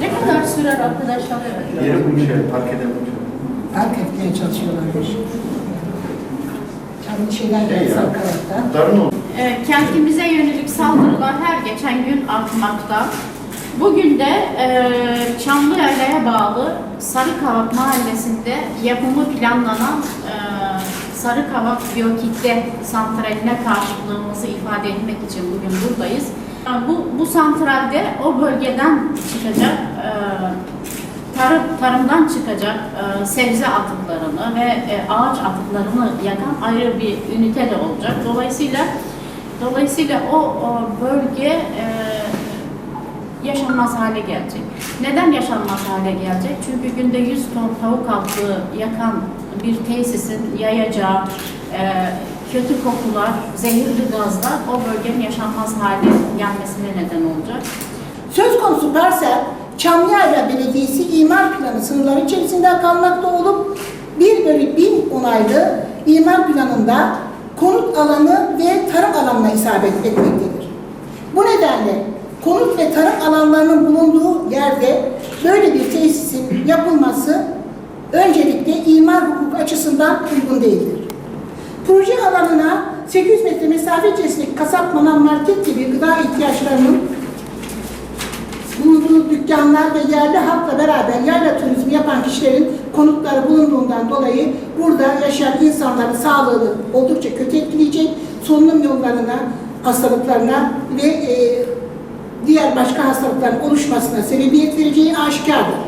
Ne kadar sürer arkadaşlar? Yeni bulmuş yani, park edebilmiş. Fark etmeye çalışıyorlarmış. Kendi şeyler Şey de ya. sarkarakta. Darın oldu. Ee, kentimize yönelik saldırılar her geçen gün artmakta. Bugün de e, Çamlıyayla'ya bağlı Sarıkavak mahallesinde yapımı planlanan e, Sarıkavak Biyokitle santraline karşılığımızı ifade etmek için bugün buradayız. Bu, bu santralde o bölgeden çıkacak e, tarım, tarımdan çıkacak e, sebze atıklarını ve e, ağaç atıklarını yakan ayrı bir ünite de olacak. Dolayısıyla dolayısıyla o, o bölge e, yaşanmaz hale gelecek. Neden yaşanmaz hale gelecek? Çünkü günde 100 ton tavuk altı yakan bir tesisin yayacağı e, kötü kokular, zehirli gazlar o bölgenin yaşanmaz hale gelmesine neden olacak. Söz konusu parsel Çamlıayla Belediyesi imar planı sınırları içerisinde kalmakta olup 1 bölü 1000 onaylı imar planında konut alanı ve tarım alanına isabet etmektedir. Bu nedenle konut ve tarım alanlarının bulunduğu yerde böyle bir tesisin yapılması öncelikle imar hukuku açısından 800 metre mesafe içerisindeki kasap, manav, market gibi gıda ihtiyaçlarının bulunduğu dükkanlar ve yerli halkla beraber yayla turizmi yapan kişilerin konutları bulunduğundan dolayı burada yaşayan insanların sağlığını oldukça kötü etkileyecek, solunum yollarına, hastalıklarına ve e, diğer başka hastalıkların oluşmasına sebebiyet vereceği aşikardır.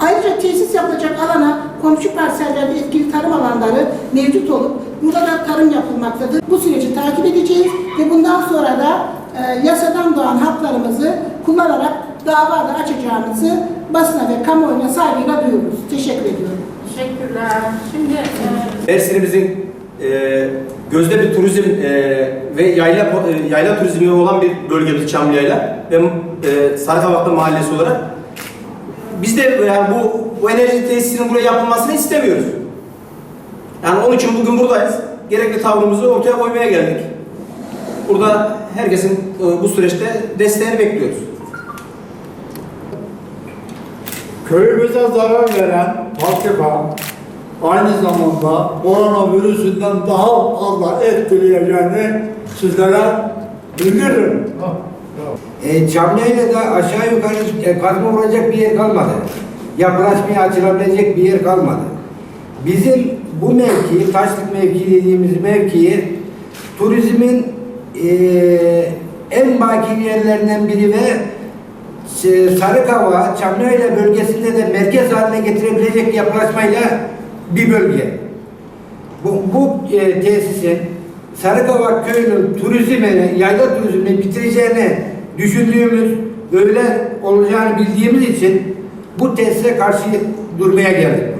Ayrıca tesis yapılacak alana komşu parsellerde etkili tarım alanları mevcut olup burada da tarım yapılmaktadır. Bu süreci takip edeceğiz ve bundan sonra da e, yasadan doğan haklarımızı kullanarak dava da açacağımızı basına ve kamuoyuna saygıyla duyururuz. Teşekkür ediyorum. Teşekkürler. Şimdi e, Mersin'imizin e, gözde bir turizm e, ve yayla e, yayla turizmi olan bir bölgemiz Çamlıyayla ve e, Sarıkavaklı mahallesi olarak biz de yani bu, bu enerji tesisinin buraya yapılmasını istemiyoruz. Yani onun için bugün buradayız. Gerekli tavrımızı ortaya koymaya geldik. Burada herkesin e, bu süreçte desteğini bekliyoruz. Köyümüze zarar veren fabrika aynı zamanda koronavirüsünden daha fazla etkileyeceğini sizlere bildiririm. E, Çamlı'yla da aşağı yukarı e, kazma vuracak bir yer kalmadı. Yapılaşmaya açılabilecek bir yer kalmadı. Bizim bu mevki, taşlık mevki dediğimiz mevkiyi turizmin e, en bakir yerlerinden biri ve e, Sarıkava, Çamlıayla bölgesinde de merkez haline getirebilecek yapılaşmayla bir bölge. Bu, bu e, tesisin Sarıkavak köyünün turizmini, yayla turizmini bitireceğini düşündüğümüz, öyle olacağını bildiğimiz için bu tesise karşı durmaya geldik.